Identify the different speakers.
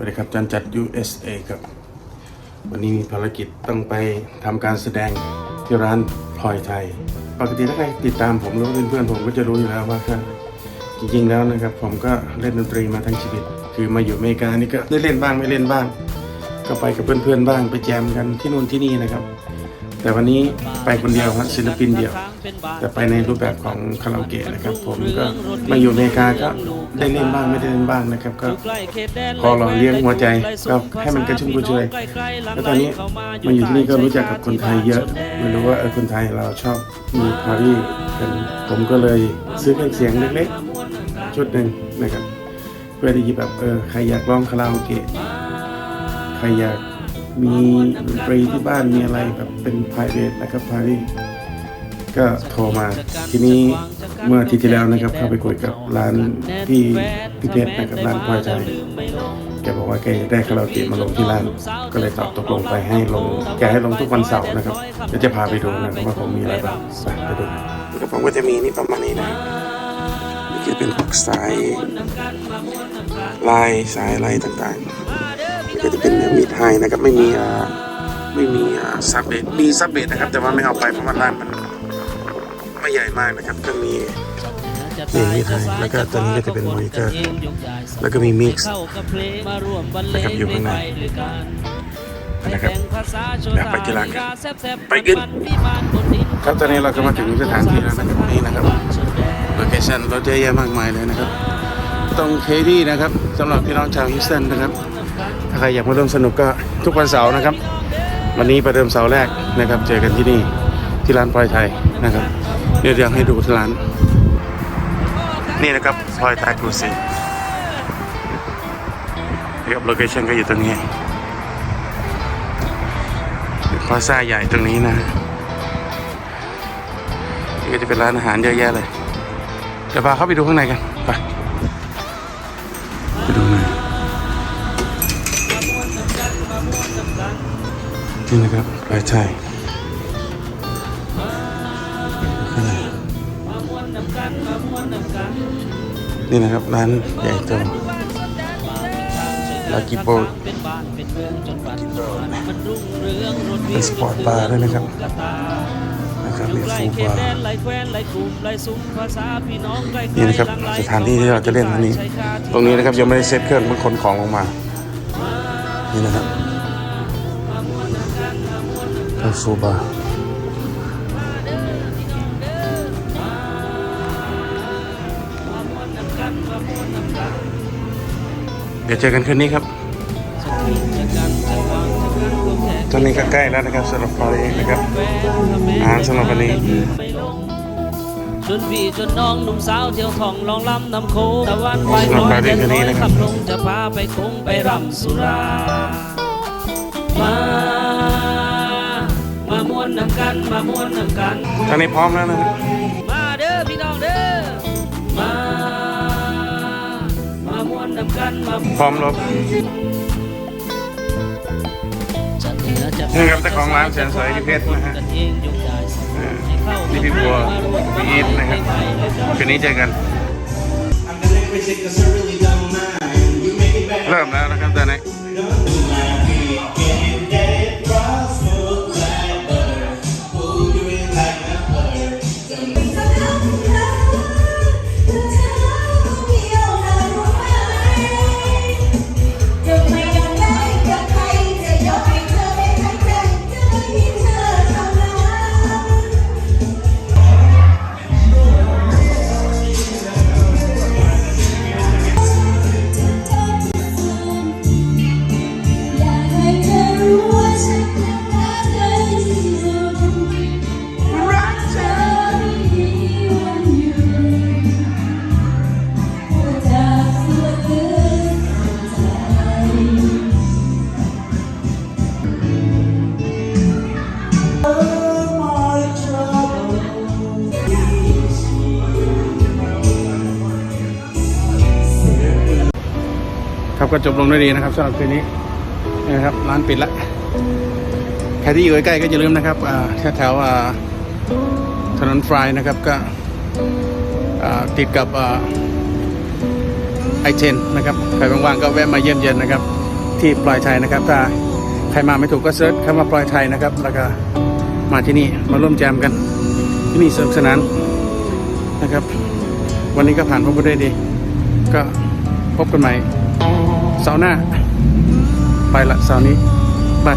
Speaker 1: วัสดีครับจันจัด USA ครับ วันนี้มีภารกิจต้องไปทำการแสดงที่ร้านพลอยไทย ปกติถ้าใครติดตามผมหรือว่าเพื่อนๆผมก็จะรู้อยู่แล้วว่าก็จริงๆแล้วนะครับ ผมก็เล่นดนตรีมาทั้งชีวิต คือมาอยู่อเมริกานี่ก็ได้เล่นบ้างไม่เล่นบ้าง ก็ไปกับเพื่อนๆบ้างไปแจมกันที่นู่นที่นี่นะครับ แต่วันนี้ไปคนเดียวครับศิลปินเดียว แต่ไปในรูปแบบของคาราโอเกะนะครับ ผมก็มาอยู่อเมริกาก็ได้เล่นบ้างไม่ได้เล่นบ้างนะครับ ก็พอเราเลี้ยงหัวใจก็ให้มันกระชุ่มกระชวยแล้วตอนนี้มาอยู่ที่นี่ก็รู้จักกับคนไทยเยอะไม่รู้ว่าเออคนไทยเราชอบมีปาร์ตี้กันผมก็เลยซื้อเครื่องเสียงเล็กๆชุดหนึ่งนะครับเพื่อที่จะแบบเออใครอยากร้องคาราโอเกะใครอยาก มีดนตรีที่บ้านมีอะไรแบบเป็น private นะครับ party ก็โทรมาทีนี้เมื่ออาทิตย์ที่แล้วนะครับเข้าไปคุยกับร้านพี่พี่เพชรนะครับร้านพลอยใจแกบอกว่าแกได้คาราโอเกะมาลงที่ร้าน ก็เลยตอบตกลงไปให้ลงแกให้ลงทุกวันเสาร์นะครับเดี๋ยวจะพาไปดูนะครับว่าผมมีอะไรบ้างไปดูแล้วผมก็จะมีนี่ประมาณนี้นะนี่คือเป็นพวกสายลายสายอะไรต่างๆ ก็จะเป็นมีดไฮนะครับไม่มีอ่าไม่มีอ่าซับเบสมีซับเบสนะครับ แต่ว่าไม่เอาไปเพราะว่าร้านมันไม่ใหญ่มากนะครับ ก็มีนี่มีไทยแล้วก็ตัวนี้ก็จะเป็นมอนิเตอร์แล้วก็มีมิกซ์นะครับอยู่ข้างในนะครับเดี๋ยวไปที่ร้านกันไปกันครับตอนนี้เราก็มาถึงสถานที่แล้วนะครับนี่นะครับโลเคชั่นรถเยอะแยะมากมายเลยนะครับ ตรงเคดี้นะครับสำหรับพี่น้องชาวฮิวสตันนะครับ ถ้าใครอยากมาร่วมสนุกก็ทุกวันเสาร์นะครับ วันนี้ประเดิมเสาร์แรกนะครับ เจอกันที่นี่ที่ร้านพลอยไทยนะครับ เดี๋ยวเดี๋ยวให้ดูที่ร้าน นี่นะครับพลอยไทยกรุซีนี่ครับโลเคชั่นก็อยู่ตรงนี้พลาซ่าใหญ่ตรงนี้นะฮะนี่ก็จะเป็นร้านอาหารเยอะแยะเลย เดี๋ยวพาเข้าไปดูข้างในกันไป นี่นะครับพลอยไทยข้างในนี่นะครับร้านใหญ่โตลากิโปเป็นสปอร์ตบาร์ด้วยนะครับนะครับมีฟูบาร์นี่นะครับสถานที่ที่เราจะเล่นอันนี้ ตรงนี้นะครับยังไม่ได้เซตเครื่องมันขนของลงมา นี่นะครับ เป็นฟูบาร์เดี๋ยวเจอกันคืนนี้ครับตอนนี้ก็ใกล้แล้วนะครับสำหรับพอดีนะครับอาหารสำหรับวันนี้
Speaker 2: ชวนพี่ชวนน้องหนุ่มสาวเที่ยวท่องลองลำนำโคงตะวันไป
Speaker 1: สำหรับ
Speaker 2: ลอย
Speaker 1: ปาร์ตี้
Speaker 2: เย็น
Speaker 1: คืนนี้
Speaker 2: ลอย
Speaker 1: นะครับ
Speaker 2: ขับลงจะพาไปคงไปรำสุรามา กันมาม่วนนำกัน
Speaker 1: ตอนนี้พร้อมแล้วนะครับ
Speaker 2: มาเด้อพี่น้องเด้อมามาม่วนนำกันมาม่วน
Speaker 1: พร้อมรบ
Speaker 2: จะเหนือจะ
Speaker 1: นี่ครับเจ้าของร้านแสนสวยพี่เพชรนะฮะ
Speaker 2: กันเองยกย้ายสิให้เข้า
Speaker 1: นี่พี่บัวพี่อีทนะครับคืนนี้เจอกันเริ่มแล้วนะครับตอนนี้ั
Speaker 3: บก็จ
Speaker 1: บลงด้วยดีนะครับสำหรับคืนนี้นะครับร้านปิดละใครที่อยู่ใกล้ๆก็อย่าลืมนะครับแถวๆถนนฟรายนะครับก็ติดกับไอเชนนะครับใครว่างๆก็แวะมาเยี่ยมเยียนนะครับ ที่ปลายไทยนะครับถ้าใครมาไม่ถูกก็เซิร์ชเข้ามาปลายไทยนะครับ แล้วก็มาที่นี่มาร่วมแจมกัน ที่นี่สนุกสนานนะครับ วันนี้ก็ผ่านพ้นไปได้ดี ก็พบกันใหม่ เสาร์หน้า ไปละเสาร์นี้ไป